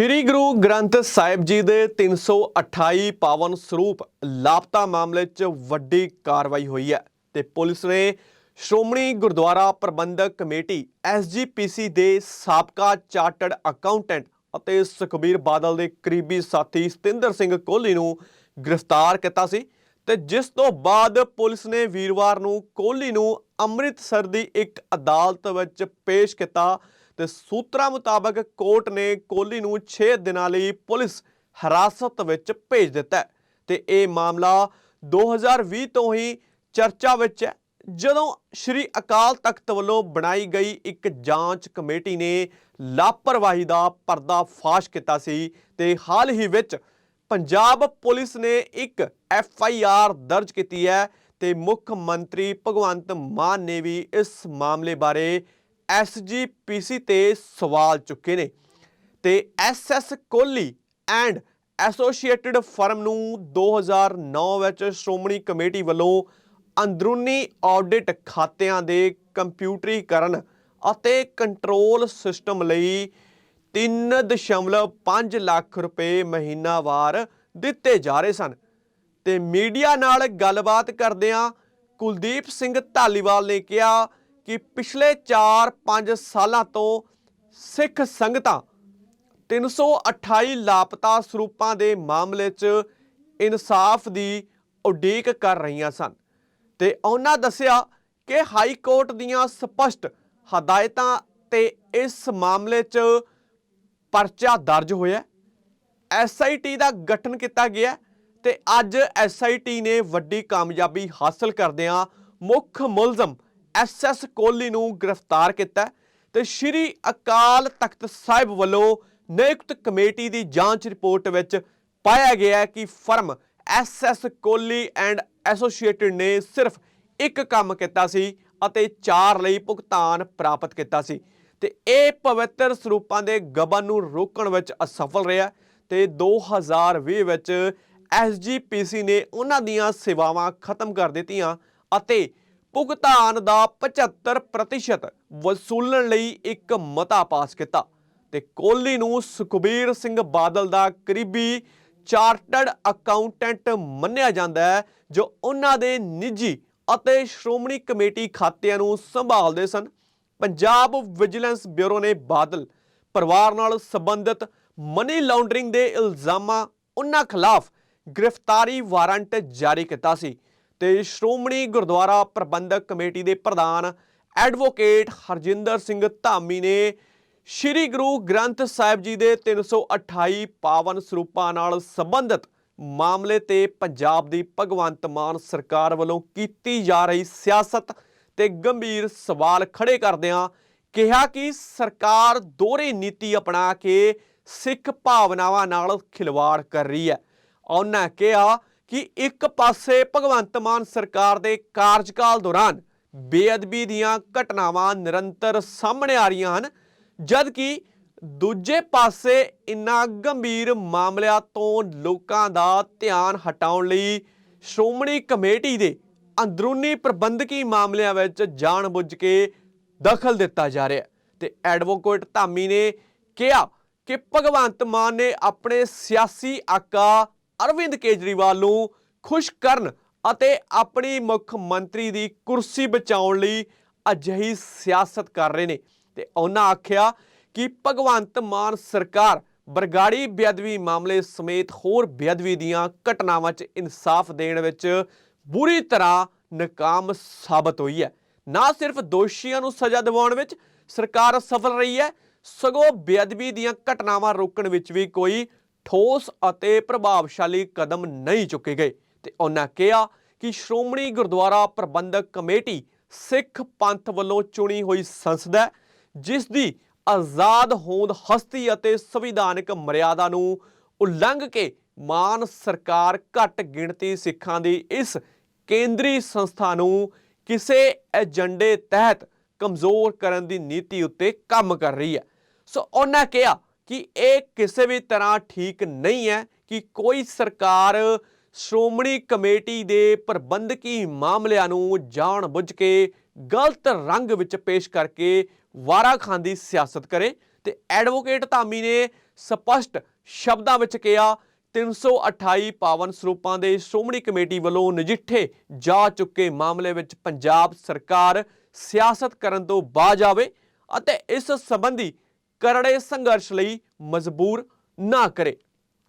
ਸ਼੍ਰੀ ਗੁਰੂ ਗ੍ਰੰਥ ਸਾਹਿਬ ਜੀ ਦੇ 328 ਪਾਵਨ ਸਰੂਪ ਲਾਪਤਾ ਮਾਮਲੇ 'ਚ ਵੱਡੀ ਕਾਰਵਾਈ ਹੋਈ ਹੈ ਤੇ ਪੁਲਿਸ ਨੇ ਸ਼੍ਰੋਮਣੀ ਗੁਰਦੁਆਰਾ ਪ੍ਰਬੰਧਕ ਕਮੇਟੀ ਐਸਜੀਪੀਸੀ ਦੇ ਸਾਬਕਾ ਚਾਰਟਰਡ ਅਕਾਊਂਟੈਂਟ ਅਤੇ ਸੁਖਬੀਰ ਬਾਦਲ ਦੇ ਕਰੀਬੀ ਸਾਥੀ ਸਤਿੰਦਰ ਸਿੰਘ ਕੋਹਲੀ ਨੂੰ ਗ੍ਰਿਫਤਾਰ ਕੀਤਾ ਸੀ ਤੇ ਜਿਸ ਤੋਂ ਬਾਅਦ ਪੁਲਿਸ ਨੇ ਵੀਰਵਾਰ ਨੂੰ ਕੋਹਲੀ ਨੂੰ ਅੰਮ੍ਰਿਤਸਰ ਦੀ ਇੱਕ ਅਦਾਲਤ ਵਿੱਚ ਪੇਸ਼ ਕੀਤਾ ਤੇ ਸੂਤਰਾਂ ਮੁਤਾਬਕ ਕੋਰਟ ਨੇ ਕੋਹਲੀ ਨੂੰ 6 ਦਿਨਾਂ ਲਈ ਪੁਲਿਸ ਹਿਰਾਸਤ ਵਿੱਚ ਭੇਜ ਦਿੱਤਾ ਹੈ। ਤੇ ਇਹ ਮਾਮਲਾ 2020 ਤੋਂ ਹੀ ਚਰਚਾ ਵਿੱਚ ਹੈ। ਜਦੋਂ ਸ਼੍ਰੀ ਅਕਾਲ ਤਖਤ ਵੱਲੋਂ ਬਣਾਈ ਗਈ ਇੱਕ ਜਾਂਚ ਕਮੇਟੀ ਨੇ ਲਾਪਰਵਾਹੀ ਦਾ ਪਰਦਾ ਫਾਸ਼ ਕੀਤਾ ਸੀ ਤੇ ਹਾਲ ਹੀ ਵਿੱਚ ਪੰਜਾਬ ਪੁਲਿਸ ਨੇ ਇੱਕ ਐਫ ਆਈ ਆਰ ਦਰਜ ਕੀਤੀ ਹੈ ਤੇ ਮੁੱਖ ਮੰਤਰੀ ਭਗਵੰਤ ਮਾਨ ਨੇ ਵੀ ਇਸ ਮਾਮਲੇ ਬਾਰੇ ਐਸ ਜੀ ਪੀ ਸੀ ਤੇ ਸਵਾਲ ਚੁੱਕੇ ਨੇ ਤੇ S S Kohli and associated firm ਨੂੰ 2009 ਵਿੱਚ ਸ਼੍ਰੋਮਣੀ ਕਮੇਟੀ ਵੱਲੋਂ ਅੰਦਰੂਨੀ ਆਡਿਟ ਖਾਤਿਆਂ ਦੇ ਕੰਪਿਊਟਰੀਕਰਨ ਅਤੇ ਕੰਟਰੋਲ ਸਿਸਟਮ ਲਈ 3.5 ਲੱਖ ਰੁਪਏ ਮਹੀਨਾਵਾਰ ਦਿੱਤੇ ਜਾ ਰਹੇ ਸਨ। ਤੇ ਮੀਡੀਆ ਨਾਲ ਗੱਲਬਾਤ ਕਰਦਿਆਂ ਕੁਲਦੀਪ ਸਿੰਘ ਢਾਲੀਵਾਲ ਨੇ ਕਿਹਾ ਕਿ ਪਿਛਲੇ 4-5 ਸਾਲਾਂ ਤੋਂ ਸਿੱਖ ਸੰਗਤਾਂ 328 ਲਾਪਤਾ ਸਰੂਪਾਂ ਦੇ ਮਾਮਲੇ 'ਚ ਇਨਸਾਫ ਦੀ ਉਡੀਕ ਕਰ ਰਹੀਆਂ ਸਨ ਤੇ ਉਹਨਾਂ ਦੱਸਿਆ ਕਿ ਹਾਈ ਕੋਰਟ ਦੀਆਂ ਸਪਸ਼ਟ ਹਦਾਇਤਾਂ ਤੇ ਇਸ ਮਾਮਲੇ 'ਚ ਪਰਚਾ ਦਰਜ ਹੋਇਆ ਐਸਆਈਟੀ ਦਾ ਗਠਨ ਕੀਤਾ ਗਿਆ ਤੇ ਅੱਜ ਐਸਆਈਟੀ ਨੇ ਵੱਡੀ ਕਾਮਯਾਬੀ ਹਾਸਲ ਕਰਦਿਆਂ ਮੁੱਖ ਮੁਲਜ਼ਮ ਐਸਐਸ ਕੋਹਲੀ ਨੂੰ ਗ੍ਰਿਫਤਾਰ ਕੀਤਾ ਹੈ ਤੇ ਸ਼੍ਰੀ ਅਕਾਲ ਤਖਤ ਸਾਹਿਬ ਵੱਲੋਂ ਨਿਯੁਕਤ ਕਮੇਟੀ ਦੀ ਜਾਂਚ ਰਿਪੋਰਟ ਵਿੱਚ ਪਾਇਆ ਗਿਆ ਕਿ firm SS Kohli and associated ਨੇ ਸਿਰਫ ਇੱਕ ਕੰਮ ਕੀਤਾ ਸੀ ਅਤੇ ਚਾਰ ਲਈ ਭੁਗਤਾਨ ਪ੍ਰਾਪਤ ਕੀਤਾ ਸੀ ਤੇ ਇਹ ਪਵਿੱਤਰ ਸਰੂਪਾਂ ਦੇ ਗਬਨ ਨੂੰ ਰੋਕਣ ਵਿੱਚ ਅਸਫਲ ਰਿਹਾ ਤੇ 2020 ਵਿੱਚ ਐਸਜੀਪੀਸੀ ਨੇ ਉਹਨਾਂ ਦੀਆਂ ਸੇਵਾਵਾਂ ਖਤਮ ਕਰ ਦਿੱਤੀਆਂ ਅਤੇ ਭੁਗਤਾਨ ਦਾ 75% ਵਸੂਲਣ ਲਈ ਇੱਕ ਮਤਾ ਪਾਸ ਕੀਤਾ ਤੇ ਕੋਹਲੀ ਨੂੰ ਸੁਖਬੀਰ ਸਿੰਘ ਬਾਦਲ ਦਾ ਕਰੀਬੀ ਚਾਰਟਰਡ ਅਕਾਊਂਟੈਂਟ ਮੰਨਿਆ ਜਾਂਦਾ ਹੈ, ਜੋ ਉਹਨਾਂ ਦੇ ਨਿੱਜੀ ਅਤੇ ਸ਼੍ਰੋਮਣੀ ਕਮੇਟੀ ਖਾਤਿਆਂ ਨੂੰ ਸੰਭਾਲਦੇ ਸਨ। ਪੰਜਾਬ ਵਿਜੀਲੈਂਸ ਬਿਊਰੋ ਨੇ ਬਾਦਲ ਪਰਿਵਾਰ ਨਾਲ ਸੰਬੰਧਿਤ ਮਨੀ ਲਾਂਡਰਿੰਗ ਦੇ ਇਲਜ਼ਾਮਾਂ ਉਹਨਾਂ ਖਿਲਾਫ ਗ੍ਰਿਫਤਾਰੀ ਵਾਰੰਟ ਜਾਰੀ ਕੀਤਾ ਸੀ। ਤੇ ਸ਼੍ਰੋਮਣੀ ਗੁਰਦੁਆਰਾ ਪ੍ਰਬੰਧਕ ਕਮੇਟੀ ਦੇ ਪ੍ਰਧਾਨ ਐਡਵੋਕੇਟ ਹਰਜਿੰਦਰ ਸਿੰਘ ਧਾਮੀ ਨੇ ਸ਼੍ਰੀ ਗੁਰੂ ਗ੍ਰੰਥ ਸਾਹਿਬ ਜੀ ਦੇ 328 ਪਾਵਨ ਸਰੂਪਾਂ ਨਾਲ ਸੰਬੰਧਿਤ ਮਾਮਲੇ ਤੇ ਪੰਜਾਬ ਦੀ ਭਗਵੰਤ ਮਾਨ ਸਰਕਾਰ ਵੱਲੋਂ ਕੀਤੀ ਜਾ ਰਹੀ ਸਿਆਸਤ ਤੇ ਗੰਭੀਰ ਸਵਾਲ ਖੜੇ ਕਰਦਿਆਂ ਕਿਹਾ ਕਿ ਸਰਕਾਰ ਦੋਹਰੀ ਨੀਤੀ ਅਪਣਾ ਕੇ ਸਿੱਖ ਭਾਵਨਾਵਾਂ ਨਾਲ ਖਿਲਵਾੜ ਕਰ ਰਹੀ ਹੈ। ਉਹਨਾਂ ਕਿਹਾ ਕਿ ਇੱਕ ਪਾਸੇ ਭਗਵੰਤ ਮਾਨ ਸਰਕਾਰ ਦੇ ਕਾਰਜਕਾਲ ਦੌਰਾਨ ਬੇਅਦਬੀ ਦੀਆਂ ਘਟਨਾਵਾਂ ਨਿਰੰਤਰ ਸਾਹਮਣੇ ਆ ਰਹੀਆਂ ਹਨ ਜਦ ਕਿ ਦੂਜੇ ਪਾਸੇ ਇਨ੍ਹਾਂ ਗੰਭੀਰ ਮਾਮਲਿਆਂ ਤੋਂ ਲੋਕਾਂ ਦਾ ਧਿਆਨ ਹਟਾਉਣ ਲਈ ਸ਼੍ਰੋਮਣੀ ਕਮੇਟੀ ਦੇ ਅੰਦਰੂਨੀ ਪ੍ਰਬੰਧਕੀ ਮਾਮਲਿਆਂ ਵਿੱਚ ਜਾਣਬੁੱਝ ਕੇ ਦਖਲ ਦਿੱਤਾ ਜਾ ਰਿਹਾ ਹੈ। ਤੇ ਐਡਵੋਕੇਟ ਧਾਮੀ ਨੇ ਕਿਹਾ ਕਿ ਭਗਵੰਤ ਮਾਨ ਨੇ ਆਪਣੇ ਸਿਆਸੀ ਆਕਾ ਅਰਵਿੰਦ ਕੇਜਰੀਵਾਲ ਨੂੰ ਖੁਸ਼ ਕਰਨ ਅਤੇ ਆਪਣੀ ਮੁੱਖ ਮੰਤਰੀ ਦੀ ਕੁਰਸੀ ਬਚਾਉਣ ਲਈ ਅਜਿਹੀ ਸਿਆਸਤ ਕਰ ਰਹੇ ਨੇ। ਤੇ ਉਹਨਾਂ ਆਖਿਆ ਕਿ ਭਗਵੰਤ ਮਾਨ ਸਰਕਾਰ ਬਰਗਾੜੀ ਬੇਅਦਬੀ ਮਾਮਲੇ ਸਮੇਤ ਹੋਰ ਬੇਅਦਬੀ ਦੀਆਂ ਘਟਨਾਵਾਂ 'ਚ ਇਨਸਾਫ ਦੇਣ ਵਿੱਚ ਬੁਰੀ ਤਰ੍ਹਾਂ ਨਾਕਾਮ ਸਾਬਤ ਹੋਈ ਹੈ। ਨਾ ਸਿਰਫ ਦੋਸ਼ੀਆਂ ਨੂੰ ਸਜ਼ਾ ਦਿਵਾਉਣ ਵਿੱਚ ਸਰਕਾਰ ਸਫਲ ਰਹੀ ਹੈ, ਸਗੋਂ ਬੇਅਦਬੀ ਦੀਆਂ ਘਟਨਾਵਾਂ ਰੋਕਣ ਵਿੱਚ ਵੀ ਕੋਈ ਠੋਸ ਅਤੇ ਪ੍ਰਭਾਵਸ਼ਾਲੀ ਕਦਮ ਨਹੀਂ ਚੁੱਕੇ ਗਏ ਤੇ ਉਹਨਾਂ ਕਿਹਾ ਕਿ ਸ਼੍ਰੋਮਣੀ ਗੁਰਦੁਆਰਾ ਪ੍ਰਬੰਧਕ ਕਮੇਟੀ ਸਿੱਖ ਪੰਥ ਵੱਲੋਂ ਚੁਣੀ ਹੋਈ ਸੰਸਦ ਹੈ, ਜਿਸ ਦੀ ਆਜ਼ਾਦ ਹੋਂਦ ਹਸਤੀ ਅਤੇ ਸੰਵਿਧਾਨਕ ਮਰਿਆਦਾ ਨੂੰ ਉਲੰਘ ਕੇ ਮਾਨ ਸਰਕਾਰ ਘੱਟ ਗਿਣਤੀ ਸਿੱਖਾਂ ਦੀ ਇਸ ਕੇਂਦਰੀ ਸੰਸਥਾ ਨੂੰ ਕਿਸੇ ਏਜੰਡੇ ਤਹਿਤ ਕਮਜ਼ੋਰ ਕਰਨ ਦੀ ਨੀਤੀ ਉੱਤੇ ਕੰਮ ਕਰ ਰਹੀ ਹੈ। ਸੋ ਉਹਨਾਂ ਕਿਹਾ ਕਿ ਇਹ ਕਿਸੇ ਵੀ ਤਰ੍ਹਾਂ ਠੀਕ ਨਹੀਂ ਹੈ ਕਿ ਕੋਈ ਸਰਕਾਰ ਸ਼੍ਰੋਮਣੀ ਕਮੇਟੀ ਦੇ ਪ੍ਰਬੰਧਕੀ ਮਾਮਲਿਆਂ ਨੂੰ ਜਾਣ ਬੁੱਝ ਕੇ ਗਲਤ ਰੰਗ ਵਿੱਚ ਪੇਸ਼ ਕਰਕੇ ਵਾਰਾ ਖਾਂਦੀ ਸਿਆਸਤ ਕਰੇ ਤੇ ਐਡਵੋਕੇਟ ਧਾਮੀ ਨੇ ਸਪਸ਼ਟ ਸ਼ਬਦਾਂ ਵਿੱਚ ਕਿਹਾ 328 ਪਾਵਨ ਸਰੂਪਾਂ ਦੇ ਸ਼੍ਰੋਮਣੀ ਕਮੇਟੀ ਵੱਲੋਂ ਨਜਿੱਠੇ ਜਾ ਚੁੱਕੇ ਮਾਮਲੇ ਵਿੱਚ ਪੰਜਾਬ ਸਰਕਾਰ ਸਿਆਸਤ ਕਰਨ ਤੋਂ ਬਾਜ ਆਵੇ ਅਤੇ ਇਸ ਸੰਬੰਧੀ ਕਰੜੇ ਸੰਘਰਸ਼ ਲਈ ਮਜਬੂਰ ਨਾ ਕਰੇ।